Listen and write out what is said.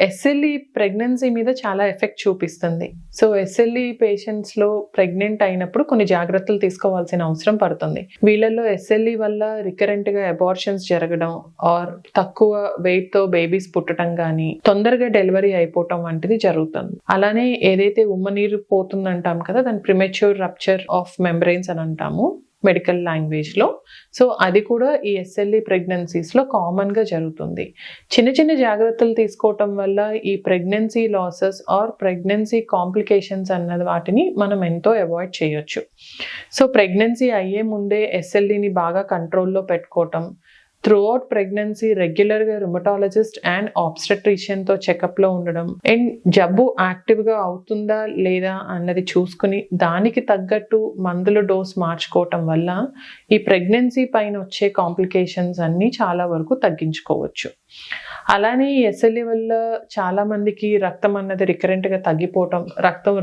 SLE pregnancy మీద చాలా effect చూపిస్తుంది. సో ఎస్ఎల్ఈ పేషెంట్స్లో ప్రెగ్నెంట్ అయినప్పుడు కొన్ని జాగ్రత్తలు తీసుకోవాల్సిన అవసరం పడుతుంది. వీళ్ళల్లో ఎస్ఎల్ఈ వల్ల రికరెంట్గా అబార్షన్స్ జరగడం ఆర్ తక్కువ వెయిట్తో బేబీస్ పుట్టడం కానీ తొందరగా డెలివరీ అయిపోవటం వంటిది జరుగుతుంది. అలానే ఏదైతే ఉమ్మనీరు పోతుంది అంటాం కదా దాని ప్రిమెచ్యూర్ రప్చర్ ఆఫ్ మెంబ్రెయిన్స్ అని అంటాము. మెడికల్ లాంగ్వేజ్లో. సో అది కూడా ఈ ఎస్ఎల్ఈ ప్రెగ్నెన్సీస్లో కామన్గా జరుగుతుంది. చిన్న చిన్న జాగ్రత్తలు తీసుకోవటం వల్ల ఈ pregnancy losses or pregnancy complications అన్నది వాటిని మనం ఎంతో అవాయిడ్ చేయొచ్చు. సో ప్రెగ్నెన్సీ అయ్యే ముందే ఎస్ఎల్ఈని బాగా కంట్రోల్లో పెట్టుకోవటం త్రూ అవుట్ ప్రెగ్నెన్సీ రెగ్యులర్గా రుమటాలజిస్ట్ అండ్ ఆబ్స్టెట్రిషియన్తో చెకప్లో ఉండడం. అండ్ జబ్బు యాక్టివ్గా అవుతుందా లేదా అన్నది చూసుకుని దానికి తగ్గట్టు మందుల డోస్ మార్చుకోవటం వల్ల ఈ ప్రెగ్నెన్సీ పైన వచ్చే కాంప్లికేషన్స్ అన్నీ చాలా వరకు తగ్గించుకోవచ్చు. అలానే ఎస్ఎల్ఏ వల్ల చాలామందికి రక్తం అన్నది రికరెంట్గా తగ్గిపోవటం రక్తం